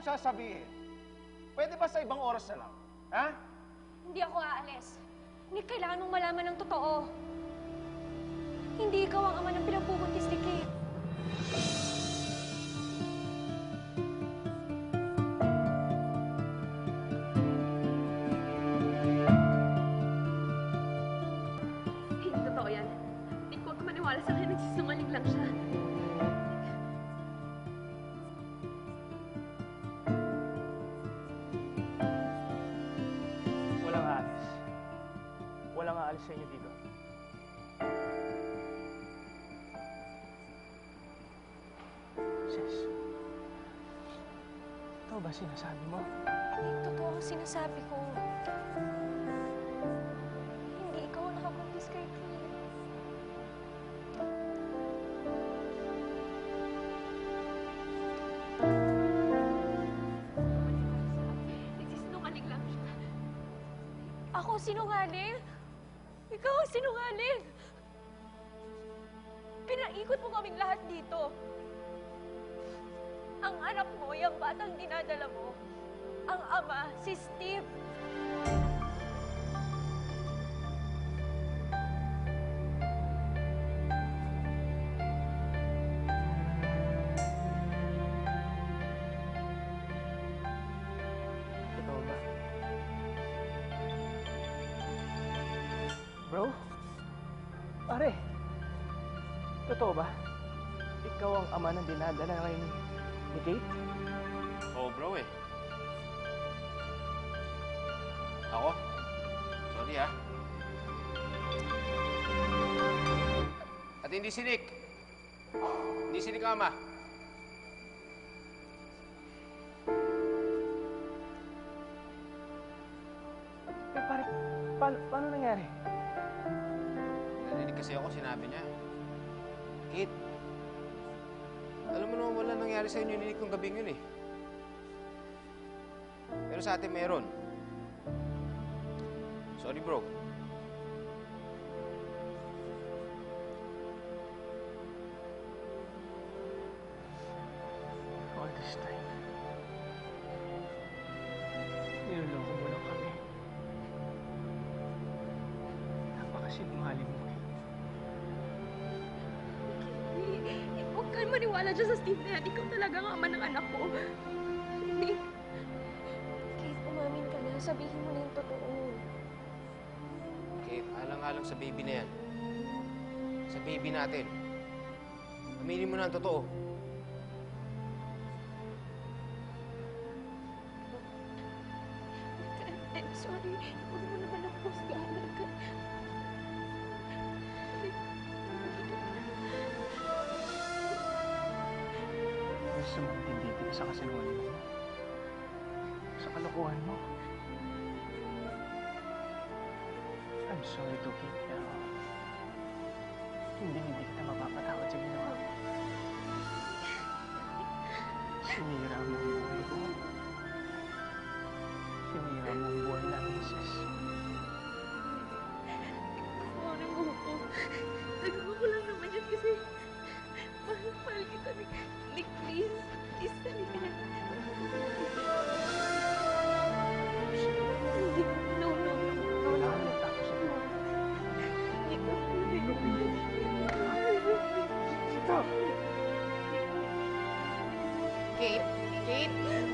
mong sasabihin? Pwede ba sa ibang oras na lang? Ha? Hindi ako aalis. Nick, kailangan mong malaman ng totoo. Hindi ikaw ang ama ng pinapubuntis ni Kate. Hindi totoo yan. Nick, huwag ka maniwala sa akin. Nagsisinungaling lang siya. Ito ba sinasabi mo? Totoo ang sinasabi ko. Hindi ikaw ang nakabuntis kay Kate. Nagsisinungaling lang siya. Ako sinungaling? Ikaw ang sinungaling! Pinaikot mo kaming lahat dito. Ang anak mo, yung batang dinadala mo. Ang ama, si Steve. Totoo? Bro? Pare? Totoo ba? Ikaw ang ama ng dinadala ngayon ni- ni Kate? Oo, bro eh. Ako? Sorry ah. At hindi si Nick. Hindi si Nick ama. Eh pare, paano, paano nangyari? Narinig kasi ako, sinabi niya. Kate, alam mo naman wala nangyari sa inyo ni Nick nung gabing yun eh. Pero sa atin meron. Sorry bro. All this time. Niloloko mo lang kami. Napakasinungaling mo maniwala dyan sa Steve na yan. Ikaw talaga ang ama ng anak ko. Nick, Kate, umamin ka na. Sabihin mo na yung totoo. Kate, alang-alang sa baby na yan. Sa baby natin. Aminin mo na ang totoo. I'm sorry. Huwag mo naman ako husgahan. Gusto mo hindi kita sa kasinungaling mo. Sa kalokohan mo. I'm sorry Kate, pero hindi hindi kita mapapatawad sa ginawa mo. Sinira mo ang point